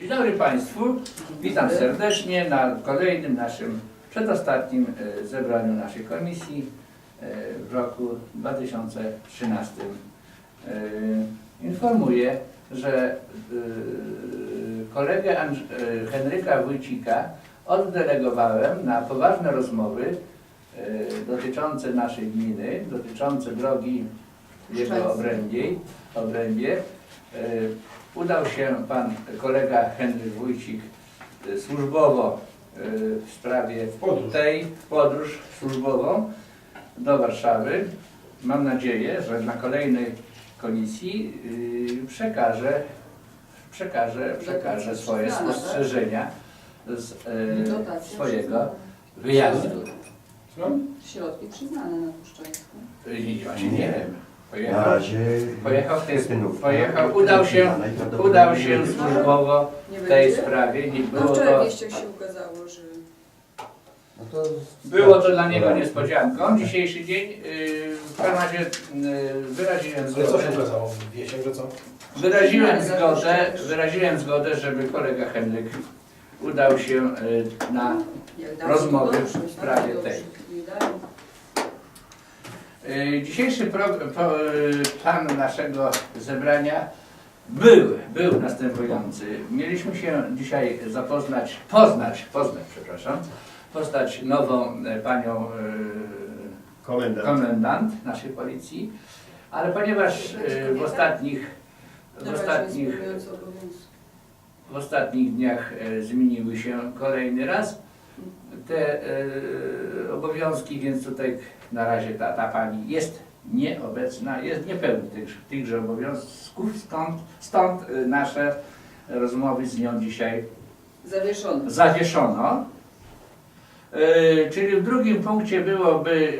Dzień dobry Państwu. Witam serdecznie na kolejnym naszym, przedostatnim e, zebraniu naszej komisji e, w roku 2013. E, Informuję, że kolegę Henryka Wójcika oddelegowałem na poważne rozmowy dotyczące naszej gminy, dotyczące drogi w jego obrębie. obrębie. E, Udał się pan kolega Henryk Wójcik e, służbowo e, w sprawie podróż. tej w podróż służbową do Warszawy. Mam nadzieję, że na kolejnej komisji y, przekaże, przekaże, przekaże swoje spostrzeżenia z e, swojego wyjazdu. Środki przyznane na Puszczańską. Y, Właśnie nie wiem. Na Pojechał, razie pojechał, w tej, pojechał udał się, udał się służbowo Nie w tej będzie? sprawie. Nie No było wczoraj to, wieściach się ukazało, że No to było to dla niego niespodzianką. Dzisiejszy dzień y, w każdym razie y, wyraziłem Ale co się zgodę. okazało? Że co? Wyraziłem zgodę, wyraziłem zgodę, żeby kolega Henryk udał się y, na jak Rozmowy to dobrze, w sprawie tak, tej. dobrze. Nie. Y, Dzisiejszy pro, pro, plan naszego zebrania był, był następujący. Mieliśmy się dzisiaj zapoznać, poznać, poznać, przepraszam, poznać nową e, panią y, Komendant. komendant naszej policji, ale ponieważ w ostatnich, w ostatnich, w ostatnich dniach e, zmieniły się kolejny raz te e, obowiązki, więc tutaj na razie ta, ta pani jest nieobecna, jest niepełni tych, tychże obowiązków, stąd, stąd e, nasze rozmowy z nią dzisiaj Zawieszony. zawieszono. E, Czyli w drugim punkcie byłoby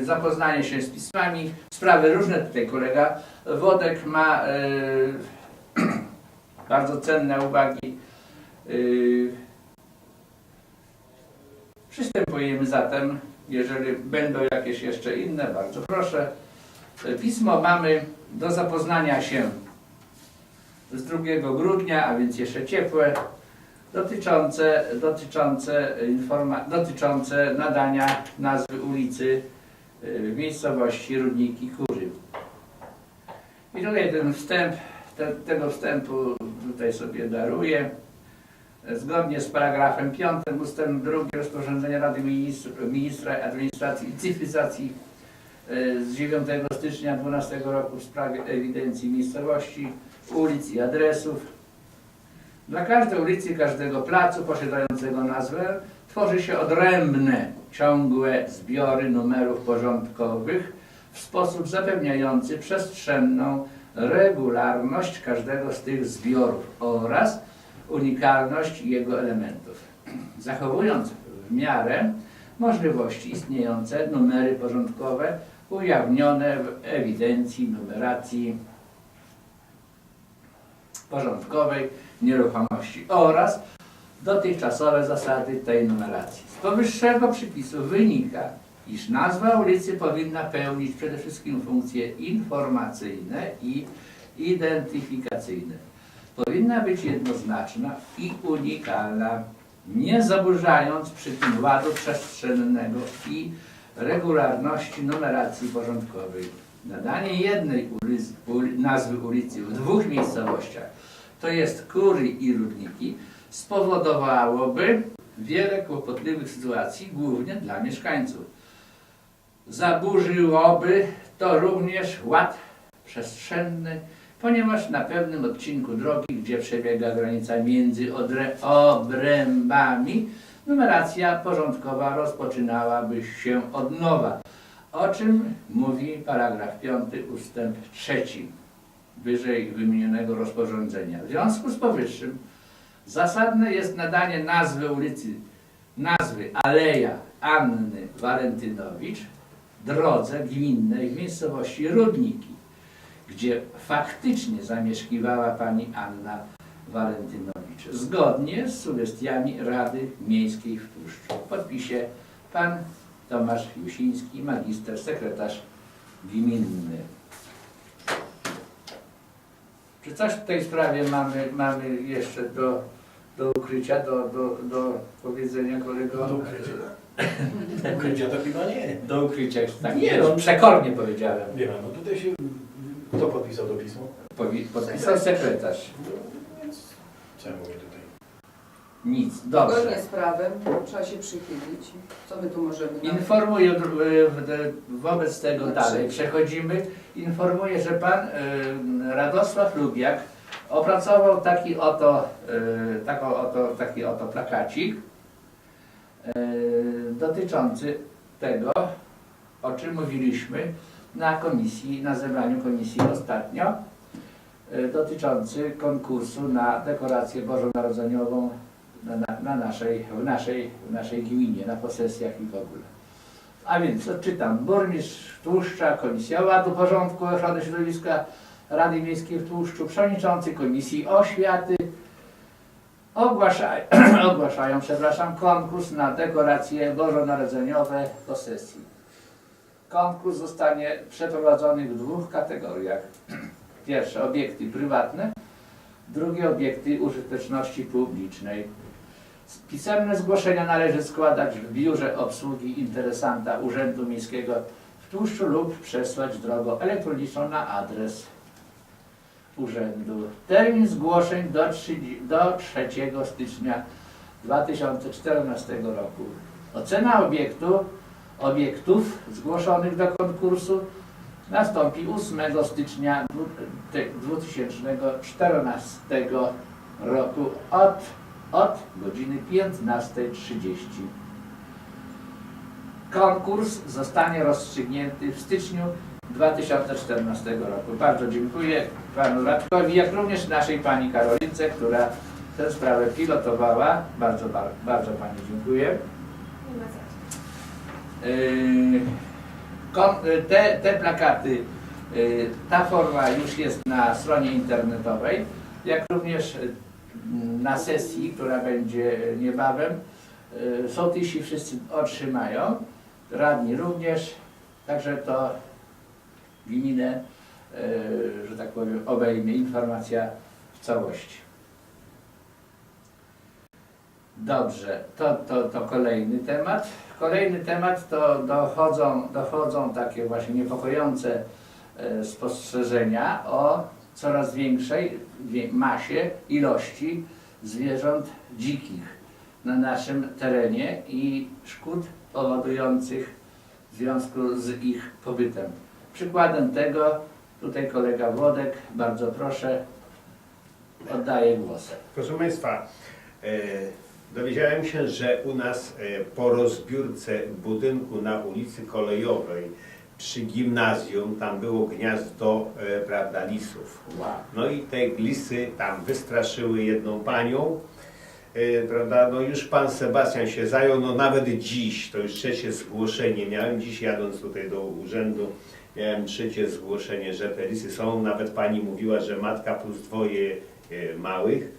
e, zapoznanie się z pismami, sprawy różne. Tutaj kolega Wodek ma bardzo cenne uwagi. E, Przystępujemy zatem, jeżeli będą jakieś jeszcze inne, bardzo proszę. Pismo mamy do zapoznania się z 2 grudnia, a więc jeszcze ciepłe dotyczące, dotyczące, informa- dotyczące nadania nazwy ulicy y, w miejscowości Rudniki Kury. I tutaj ten wstęp, te, tego wstępu tutaj sobie daruję. Zgodnie z paragrafem 5 ustęp 2 rozporządzenia Rady Ministr, Ministra Administracji i Cyfryzacji y, z 9 stycznia 2012 roku w sprawie ewidencji miejscowości, ulic i adresów. Dla każdej ulicy, każdego placu posiadającego nazwę tworzy się odrębne, ciągłe zbiory numerów porządkowych w sposób zapewniający przestrzenną regularność każdego z tych zbiorów oraz unikalność jego elementów. Zachowując w miarę możliwości istniejące numery porządkowe ujawnione w ewidencji numeracji porządkowej nieruchomości oraz dotychczasowe zasady tej numeracji. Z powyższego przypisu wynika, iż nazwa ulicy powinna pełnić przede wszystkim funkcje informacyjne i identyfikacyjne. Powinna być jednoznaczna i unikalna, nie zaburzając przy tym ładu przestrzennego i regularności numeracji porządkowej. Nadanie jednej ulicy, uli, nazwy ulicy w dwóch miejscowościach to jest Kury i Rudniki, spowodowałoby wiele kłopotliwych sytuacji, głównie dla mieszkańców. Zaburzyłoby to również ład przestrzenny, ponieważ na pewnym odcinku drogi, gdzie przebiega granica między obrębami, numeracja porządkowa rozpoczynałaby się od nowa, o czym mówi paragraf 5 ustęp 3 wyżej wymienionego rozporządzenia. W związku z powyższym zasadne jest nadanie nazwy ulicy, nazwy Aleja Anny Walentynowicz drodze gminnej w miejscowości Rudniki, gdzie faktycznie zamieszkiwała pani Anna Walentynowicz, zgodnie z sugestiami Rady Miejskiej w Tłuszczu. W podpisie pan Tomasz Jusiński, magister, sekretarz gminny. Czy coś w tej sprawie mamy, mamy jeszcze do, do ukrycia, do, do, do powiedzenia kolego? Do ukrycia. Ukrycia to chyba nie. Do ukrycia, tak Nie, no. przekornie powiedziałem. Nie wiem, no tutaj się... Kto podpisał to pismo? Powi- Podpisał sekretarz. No, więc co ja mówię tutaj? Nic, dobrze. Zgodnie z prawem trzeba się przychylić. Co my tu możemy? Informuję wobec tego dalej. Przechodzimy. Informuję, że pan y, Radosław Lubiak opracował taki oto, y, taką oto, taki oto plakacik y, dotyczący tego, o czym mówiliśmy na komisji, na zebraniu komisji ostatnio, y, dotyczący konkursu na dekorację bożonarodzeniową na, na, na naszej, w, naszej, w naszej gminie, na posesjach i w ogóle. A więc odczytam. Burmistrz Tłuszcza, Komisja Ładu, Porządku, Ochrony Środowiska, Rady Miejskiej w Tłuszczu, Przewodniczący Komisji Oświaty ogłaszają, ogłaszają przepraszam, konkurs na dekoracje bożonarodzeniowe posesji. Konkurs zostanie przeprowadzony w dwóch kategoriach. Pierwsze obiekty prywatne, drugie obiekty użyteczności publicznej. Pisemne zgłoszenia należy składać w biurze obsługi interesanta Urzędu Miejskiego w Tłuszczu lub przesłać drogą elektroniczną na adres urzędu. Termin zgłoszeń do, 30 do 3 stycznia 2014 roku. Ocena obiektu, obiektów zgłoszonych do konkursu nastąpi 8 stycznia dwu- te- 2014 roku od, od godziny 15.30. Konkurs zostanie rozstrzygnięty w styczniu 2014 roku. Bardzo dziękuję panu Radkowi, jak również naszej pani Karolince, która tę sprawę pilotowała. Bardzo, bar- bardzo pani dziękuję. Yy, y, Te, te plakaty, y, ta forma już jest na stronie internetowej, jak również y, na sesji, która będzie niebawem. Sołtysi wszyscy otrzymają, radni również, także to gminę, że tak powiem, obejmie informacja w całości. Dobrze, to, to, to kolejny temat. Kolejny temat to dochodzą, dochodzą takie właśnie niepokojące e, spostrzeżenia o coraz większej masie, ilości zwierząt dzikich na naszym terenie i szkód powodujących w związku z ich pobytem. Przykładem tego tutaj kolega Włodek, bardzo proszę, oddaję głos. Proszę Państwa, e, dowiedziałem się, że u nas e, po rozbiórce budynku na ulicy Kolejowej przy gimnazjum, tam było gniazdo, e, prawda, lisów. No i te lisy tam wystraszyły jedną panią, e, prawda, no już pan Sebastian się zajął, no nawet dziś, to już trzecie zgłoszenie miałem, dziś jadąc tutaj do urzędu, miałem trzecie zgłoszenie, że te lisy są, nawet pani mówiła, że matka plus dwoje małych.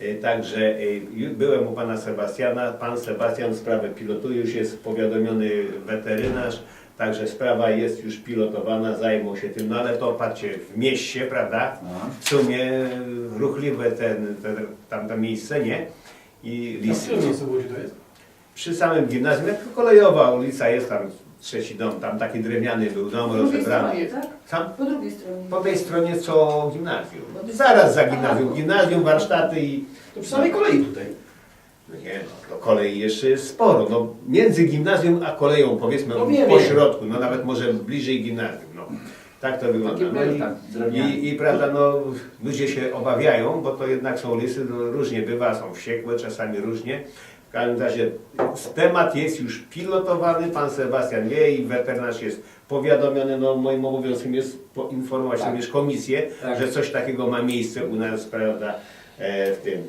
E, Także e, byłem u pana Sebastiana, pan Sebastian sprawę pilotuje, już jest powiadomiony weterynarz, także sprawa jest już pilotowana, zajmą się tym, no ale to patrzcie, w mieście, prawda, No. w sumie ruchliwe ten, ten, tamto miejsce, nie? I W lisy. którym miejscowości to jest? Przy samym gimnazjum, jak kolejowa ulica jest tam, trzeci dom, tam taki drewniany był dom Po drugiej rozebrany. stronie, tak? Po drugiej stronie. po tej stronie co gimnazjum. Zaraz za gimnazjum. Gimnazjum, warsztaty i To przy samej kolei tutaj. no nie no, to kolei jeszcze jest sporo. No, między gimnazjum a koleją powiedzmy No wiem, po wiem. środku, no nawet może bliżej gimnazjum. No. Tak to wygląda. Takie No i, drewniane. i, I prawda, no ludzie się obawiają, bo to jednak są lisy, no, różnie bywa, są wściekłe, czasami różnie. W każdym razie temat jest już pilotowany, pan Sebastian wie i weterynarz jest powiadomiony, no moim obowiązkiem jest poinformować Tak. również komisję, Tak. że coś takiego ma miejsce u nas, prawda, e, w tym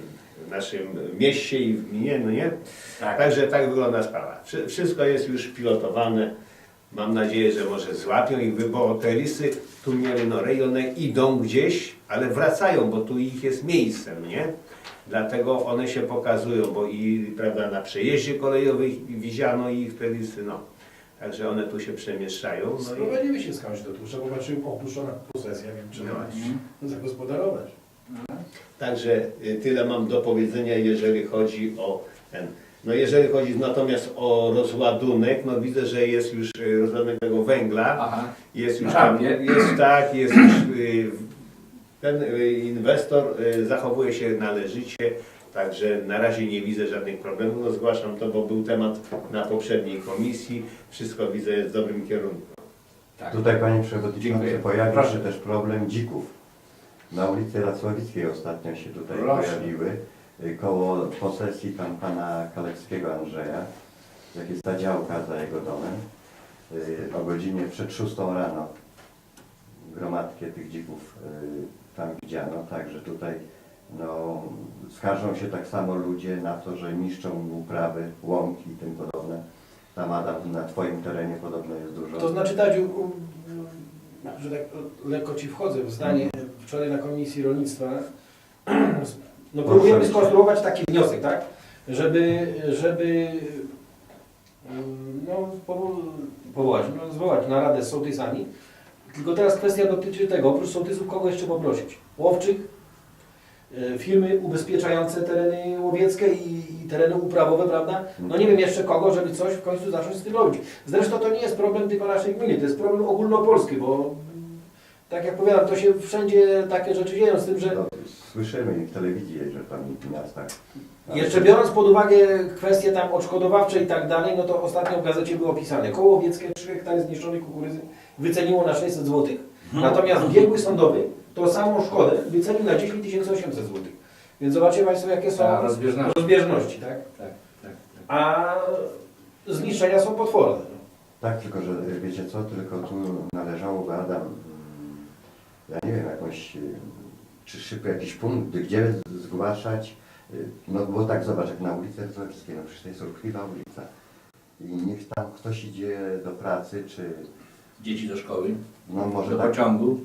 w naszym mieście i w gminie, no nie? Tak. Także tak wygląda sprawa. Wszy- Wszystko jest już pilotowane. Mam nadzieję, że może złapią ich, bo te lisy tu mieli, no rejony idą gdzieś, ale wracają, bo tu ich jest miejscem, nie? Dlatego one się pokazują, bo i prawda, na przejeździe kolejowym widziano ich te lisy, no. Także one tu się przemieszczają. No i, Sprowadzimy się skądś do tu. Trzeba popatrzyć, opuszczona posesja, wiem, trzeba No. zagospodarować. Także y, tyle mam do powiedzenia, jeżeli chodzi o ten. No jeżeli chodzi natomiast o rozładunek, no widzę, że jest już y, rozładunek tego węgla, Aha. jest już tam, jest tak, jest już y, ten y, inwestor y, zachowuje się należycie, także na razie nie widzę żadnych problemów. No zgłaszam to, bo był temat na poprzedniej komisji, wszystko widzę jest w dobrym kierunku. Tak. Tutaj Panie Przewodniczący Dziękuję. pojawił Proszę. się też problem dzików. Na ulicy Racławickiej ostatnio się tutaj Proszę. pojawiły. y, Koło posesji tam Pana Kalewskiego Andrzeja, jak jest ta działka za jego domem. y, O godzinie przed 6 rano gromadkę tych dzików y, tam widziano, także tutaj no, skarżą się tak samo ludzie na to, że niszczą uprawy, łąki i tym podobne. Tam Adam, na Twoim terenie podobno jest dużo. To znaczy, Dadziu, u- że tak lekko Ci wchodzę w zdanie, wczoraj na Komisji Rolnictwa, no próbujemy skonstruować taki wniosek, tak? Żeby, żeby mm, no, powo- powołać, no, zwołać naradę z sołtysami. Tylko teraz kwestia dotyczy tego, oprócz sołtysów kogo jeszcze poprosić? Łowczych, e, firmy ubezpieczające tereny łowieckie i, i tereny uprawowe, prawda? No nie wiem jeszcze kogo, żeby coś w końcu zacząć z tym robić. Zresztą to nie jest problem tylko naszej gminy, to jest problem ogólnopolski, bo tak jak powiadam, to się wszędzie takie rzeczy dzieją, z tym, że No, słyszymy w telewizji, że tam w miastach. jeszcze biorąc pod uwagę kwestie tam odszkodowawcze i tak dalej, no to ostatnio w gazecie było opisane, koło łowieckie 3 hektary zniszczonej kukurydzy wyceniło na 600 zł, natomiast biegły sądowy tą samą szkodę wycenił na 10 800 zł. Więc zobaczcie Państwo, jakie są Ta rozbieżność. rozbieżności, tak? Tak, tak, tak. A zniszczenia są potworne. Tak, tylko że wiecie co, tylko tu należałoby Adam, mm, ja nie wiem, jakąś, y, czy szybko jakiś punkt, gdzie zgłaszać, y, no bo tak zobacz, jak na ulicy Racławickiej, no przecież to jest ruchliwa ulica. I niech tam ktoś idzie do pracy, czy Dzieci do szkoły, no może do tak, pociągu.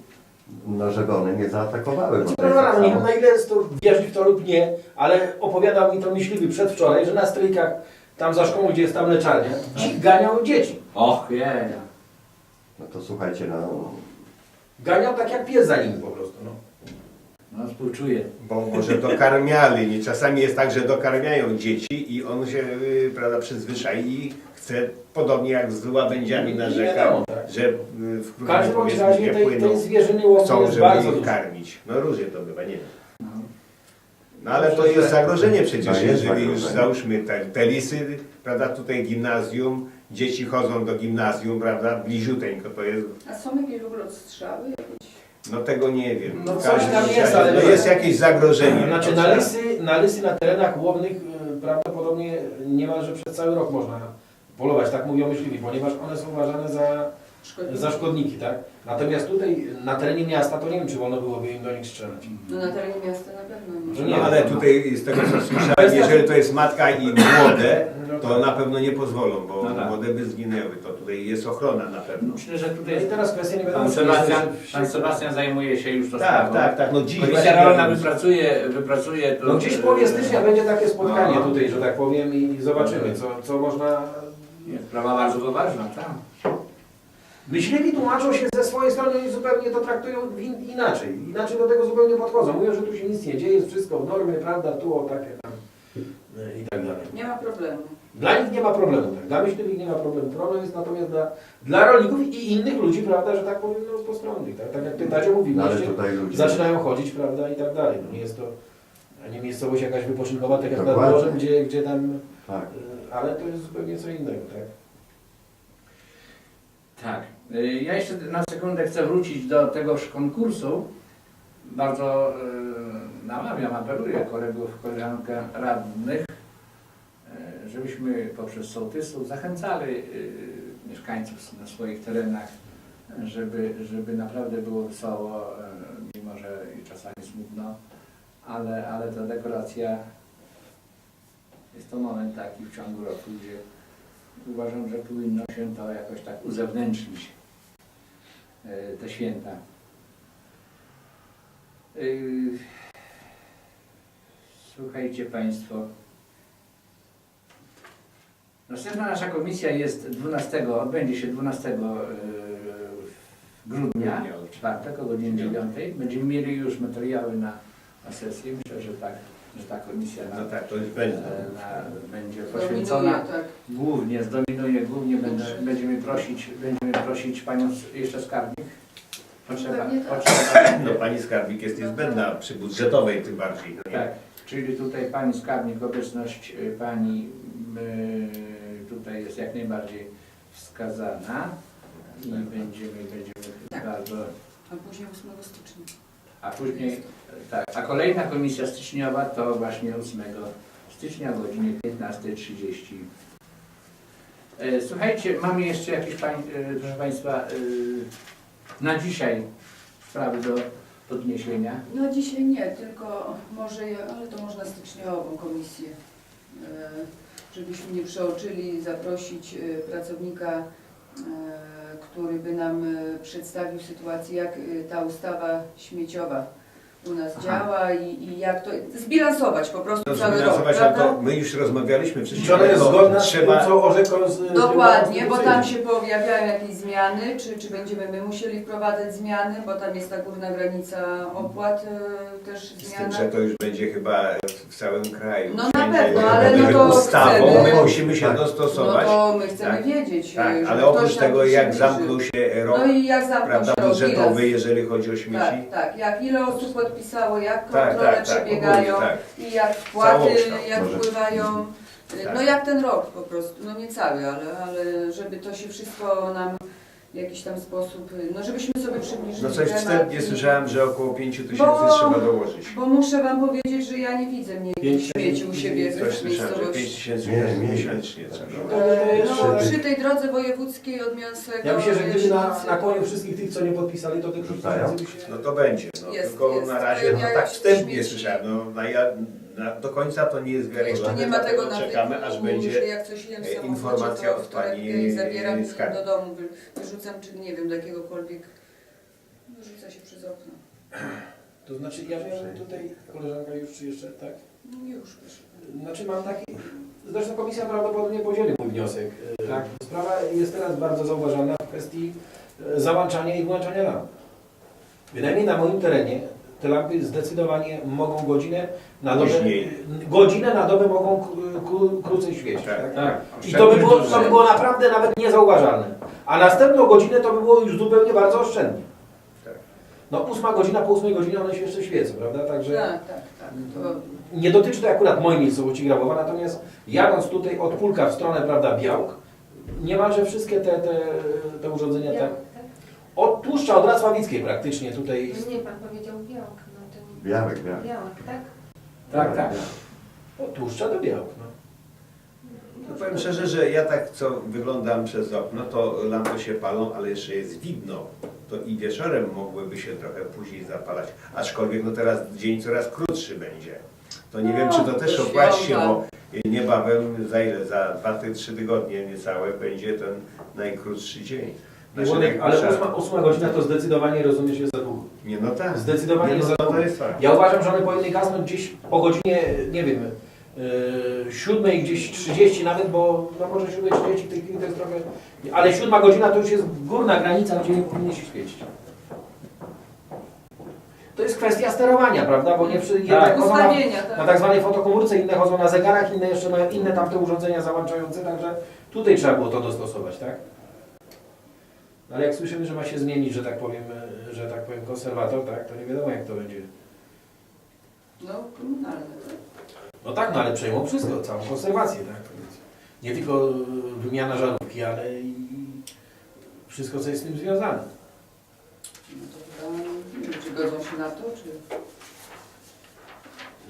no żeby one nie zaatakowały. bo to jest tak nie samo. wiem na ile jest to wierzyć w to lub nie, ale opowiadał mi to myśliwy przedwczoraj, że na strykach tam za szkołą, gdzie jest tam mleczarnia, dzik ganiał dzieci. Och, jeja. No to słuchajcie, no Ganiał tak jak pies za nimi po prostu. No. No współczuję. Bo może dokarmiali, nie? czasami jest tak, że dokarmiają dzieci i on się y, prawda, przyzwyczai i chce, podobnie jak z łabędziami na Nie rzekach, wiadomo, tak. że y, w W każdym bądź razie nie tej, tej zwierzyny chcą, jest żeby bardzo ich dużo. karmić. No różnie to bywa, nie wiem. No. No ale to jest zagrożenie przecież, No, jest jeżeli już zagrożenie. załóżmy te, te lisy, prawda, tutaj gimnazjum, dzieci chodzą do gimnazjum, prawda, bliziuteńko to jest, A są jakieś w ogóle odstrzały? No tego nie wiem. No W coś każdym tam jest, razie, ale no to- jest jakieś zagrożenie. Znaczy na lysy, na lysy na terenach łownych y, prawdopodobnie niemalże przez cały rok można polować, tak mówią myśliwi, ponieważ one są uważane za, Szkodliwe? za szkodniki, tak? Natomiast tutaj na terenie miasta to nie wiem, czy wolno byłoby im do nich strzelać. No na terenie miasta na pewno nie. No nie. ale tutaj z tego co słyszałem, jeżeli to jest matka i młode, to na pewno nie pozwolą, bo No tak. młode by zginęły. To tutaj jest ochrona na pewno. Myślę, że No tutaj i teraz kwestia nie wiadomo, pan czy jest Sebastian, jeszcze- pan Sebastian zajmuje się już to Tak, sprawą. tak, tak. No dziś Komisja rolna wypracuje, wypracuje to. No gdzieś w połowie stycznia będzie takie spotkanie No. tutaj, że tak powiem i zobaczymy, co, co można... Jest sprawa bardzo poważna, tak. Myśliwi tłumaczą się ze swojej strony i zupełnie to traktują in, inaczej. Inaczej do tego zupełnie podchodzą. Mówią, że tu się nic nie dzieje, jest wszystko w normie, prawda, tu o takie tam e, i tak dalej. Nie ma problemu. Dla nich nie ma problemu, tak? Dla myśliwych nie ma problemu. Problem jest natomiast dla, dla rolników i innych ludzi, prawda, że tak powiem, no, postronnych, tak? Tak jak mówił, no, ludzie... zaczynają chodzić, prawda, i tak dalej. No, nie jest to nie miejscowość jakaś wypoczynkowa, tak jak nad Dokładnie. morzem, gdzie, gdzie tam, Tak. e, ale to jest zupełnie co innego, tak? Tak. Y, Ja jeszcze na sekundę chcę wrócić do tegoż konkursu. Bardzo y, namawiam, apeluję kolegów, koleżankę radnych, y, żebyśmy poprzez sołtysów zachęcali y, mieszkańców na swoich terenach, żeby, żeby naprawdę było wesoło, y, mimo że czasami smutno, ale, ale ta dekoracja jest to moment taki w ciągu roku, gdzie uważam, że powinno się to jakoś tak uzewnętrznić, e, te święta. Yy, Słuchajcie Państwo, Następna nasza komisja jest 12, odbędzie się 12 e, grudnia, Grudnia. w czwartek o godzinie 9. Będziemy mieli już materiały na, na sesję. Myślę, że tak, że ta komisja na, No tak, to już będzie. e, na, będzie Dominuje, poświęcona tak. głównie, zdominuje głównie, będę, będziemy prosić, będziemy prosić Panią s- jeszcze skarbnik. Potrzeba, Pewnie tak. potrzeba, No pani skarbnik jest niezbędna przy budżetowej tym bardziej. No nie? Tak, czyli tutaj Pani skarbnik, obecność y, Pani y, tutaj jest jak najbardziej wskazana i będziemy, będziemy Tak. bardzo, A później 8 stycznia. A później, tak, a kolejna komisja styczniowa to właśnie 8 stycznia o godzinie 15.30. E, Słuchajcie, mamy jeszcze jakieś, pań, e, proszę Państwa, e, na dzisiaj sprawy do podniesienia. No dzisiaj nie, tylko może, ale to można styczniową komisję, żebyśmy nie przeoczyli, zaprosić pracownika, który by nam e, przedstawił sytuację, jak e, ta ustawa śmieciowa u nas Aha. działa i, i jak to zbilansować po prostu No, cały rok, zbilansować, ale prawda? to my już rozmawialiśmy wcześniej. Czy ona jest zgodna z trzeba, tym, co orzekł z Dokładnie, bo tam się pojawiają jakieś zmiany, czy, czy będziemy my musieli wprowadzać zmiany, bo tam jest ta górna granica opłat e, też Z tym, zmiana. że to już będzie chyba w całym kraju. No na Wszędzie pewno, ale no to ustawą, chcemy- my musimy się Tak. No dostosować. to my chcemy Tak. wiedzieć, Tak, ale ktoś oprócz nam tego jak zamknął się rok No i jak zamknął prawda, się budżetowy, jeżeli chodzi o śmieci. Tak, tak, jak ile osób podpisało, jak tak, kontrole tak, tak, przebiegają ogólnie, i jak wpłaty, Całokształt jak może. wpływają. Tak. No jak ten rok po prostu, no nie cały, ale, ale żeby to się wszystko nam w jakiś tam sposób, no żebyśmy sobie przybliżyli No coś temat wstępnie i- słyszałem, że około 5 tysięcy Bo- trzeba dołożyć. Bo muszę Wam powiedzieć, że ja nie widzę mniej Pięć śmieci u siebie Coś w słyszałem, że 5 miejscowości. tysięcy Nie, nie. miesięcznie trzeba. E, No, przy tej drodze wojewódzkiej od Mięsego Ja myślę, że gdyby na, na koniu wszystkich tych, co nie podpisali, to tych Rzucają? No to będzie, no, Jest, tylko jest. na razie no, Pojawiają tak się wstępnie śmieci. słyszałem, no, na, ja- na, do końca to nie jest wiarygodne, Jeszcze nie ma tego dlatego na czekamy aż że będzie jak coś jem e, informacja od pani i zabieram skarbnik. do domu wy- wyrzucam, czy nie wiem, do jakiegokolwiek, wyrzuca się przez okno. To znaczy, ja miałem tutaj, koleżanka już czy jeszcze, tak? No już, proszę. Znaczy mam taki, zresztą komisja prawdopodobnie podzieli mój wniosek. E, Tak. Sprawa jest teraz bardzo zauważana w kwestii e, załączania i włączania lamp. Bynajmniej na moim terenie te lampy zdecydowanie mogą godzinę na dobę, Później. godzinę na dobę mogą krócej świecić. Tak. Tak? Tak. I to by, było, to by było naprawdę nawet niezauważalne. A następną godzinę to by było już zupełnie bardzo oszczędnie. Tak. No ósma godzina, po ósmej godzinie one się jeszcze świecą, prawda? Także Tak, tak, tak. To nie dotyczy to akurat mojej miejscowości Grabowa, natomiast jadąc tutaj od Pulka w stronę, prawda, Białk, niemalże wszystkie te, te, te urządzenia tak. Od Tłuszcza, od Racławickiej praktycznie tutaj. Nie, pan powiedział białk, no to Białek, białek. białek, tak? Tak, tak. Od Tłuszcza do Białk. No. No powiem szczerze, że ja tak co wyglądam przez okno, to lampy się palą, ale jeszcze jest widno. To i wieczorem mogłyby się trochę później zapalać. Aczkolwiek no teraz dzień coraz krótszy będzie. To nie wiem, czy to też do opłaci się, bo niebawem, za ile, za dwa, ty- trzy tygodnie niecałe będzie ten najkrótszy dzień. Znaczy, ale najkrótsza- ósma, ósma godzina to zdecydowanie rozumiesz jest za długo. Nie, no tak. Zdecydowanie Nie, no, za długo. to jest fakt. Ja uważam, że one powinny gasnąć gdzieś po godzinie, nie wiem, yy, siódmej gdzieś 30 nawet, bo no może siódmej 30 w tej chwili to jest trochę... Ale siódma godzina to już jest górna granica, gdzie nie powinny się świecić. To jest kwestia sterowania, prawda? Bo nie przy, jednak chodzą na, ustawienia, na tak. tak zwanej fotokomórce, inne chodzą na zegarach, inne jeszcze mają inne tamte urządzenia załączające, także tutaj trzeba było to dostosować, tak? Ale jak słyszymy, że ma się zmienić, że tak powiem, że tak powiem konserwator, tak, to nie wiadomo jak to będzie. No, komunalne. tak. No tak, no ale przejmą wszystko, całą konserwację, tak? Nie tylko wymiana żarówki, ale i wszystko, co jest z tym związane. No to chyba, nie wiem, czy godzą się na to, czy...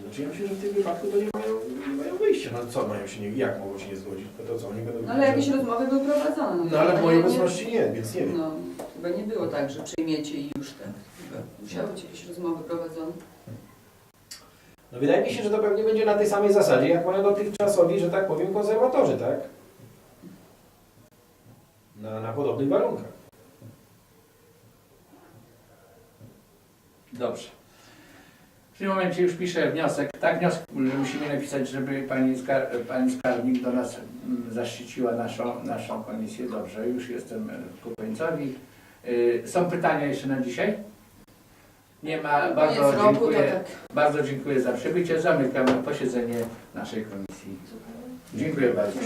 Znaczy ja myślę, że w tym wypadku to nie mają, nie mają wyjścia. No co mają się nie, jak mogą się nie zgodzić? No to co, oni będą... No ale jakieś rozmowy były prowadzone. No ale w mojej obecności nie, więc nie wiem. No, chyba nie było tak, że przyjmiecie i już tak. Chyba musiały być jakieś rozmowy prowadzone. No wydaje mi się, że to pewnie będzie na tej samej zasadzie, jak mają dotychczasowi, że tak powiem, konserwatorzy, tak? Na, na podobnych warunkach. Dobrze. W tym momencie już piszę wniosek, tak? Wniosek że musimy napisać, żeby pani, skar pani skarbnik do nas mm, zaszczyciła naszą, naszą komisję. Dobrze, już jestem e, ku końcowi. Y, Są pytania jeszcze na dzisiaj? Nie ma. Bardzo roku dziękuję. tak. Bardzo dziękuję za przybycie. Zamykam posiedzenie naszej komisji. Dziękuję bardzo.